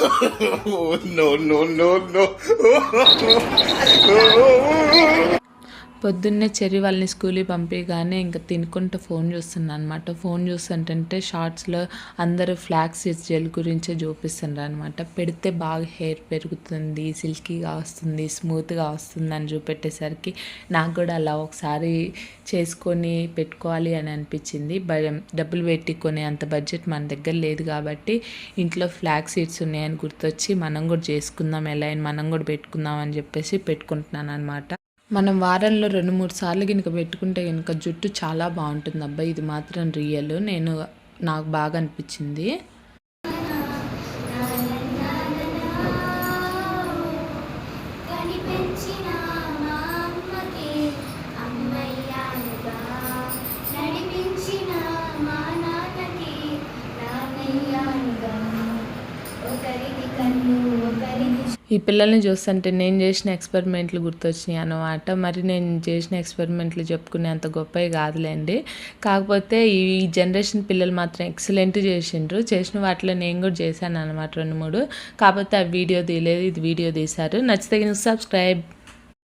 no, no, no, no. పొద్దున్నే cherry వాళ్ళని స్కూల్కి పంపించగానే ఇంకా తినుకుంటూ ఫోన్ చూస్తున్నాను అనమాట ఫోన్ చూస్తుంటే షార్ట్స్లో అందరూ ఫ్లాక్స్ జెల్ గురించే చూపిస్తున్నారు అనమాట పెడితే బాగా హెయిర్ పెరుగుతుంది సిల్కీగా వస్తుంది స్మూత్గా వస్తుంది అని చూపెట్టేసరికి నాకు కూడా అలా ఒకసారి చేసుకొని పెట్టుకోవాలి అని అనిపించింది. బ- డబ్బులు పెట్టి కొనే అంత బడ్జెట్ మన దగ్గర లేదు కాబట్టి ఇంట్లో ఫ్లాక్ సీడ్స్ ఉన్నాయని గుర్తొచ్చి మనం కూడా చేసుకుందాం ఎలా అయినా మనం కూడా పెట్టుకుందాం అని చెప్పేసి పెట్టుకుంటున్నాను అనమాట మనం వారంలో రెండు మూడు సార్లు కనుక పెట్టుకుంటే కనుక జుట్టు చాలా బాగుంటుంది. అబ్బా ఇది మాత్రం రియల్. నేను నాకు బాగా అనిపించింది. కనిపించిన ఈ పిల్లల్ని చూస్తుంటే నేను చేసిన ఎక్స్పెరిమెంట్లు గుర్తొచ్చినాయి అన్నమాట. మరి నేను చేసిన ఎక్స్పెరిమెంట్లు చెప్పుకునే అంత గొప్పవి కాదులేండి. కాకపోతే ఈ జనరేషన్ పిల్లలు మాత్రం ఎక్సలెంట్ చేసిండ్రు. చేసిన వాటిలో నేను కూడా చేశాను అనమాట రెండు మూడు. కాకపోతే ఆ వీడియో తీయలేదు ఇది వీడియో తీశారు. నచ్చితే సబ్స్క్రైబ్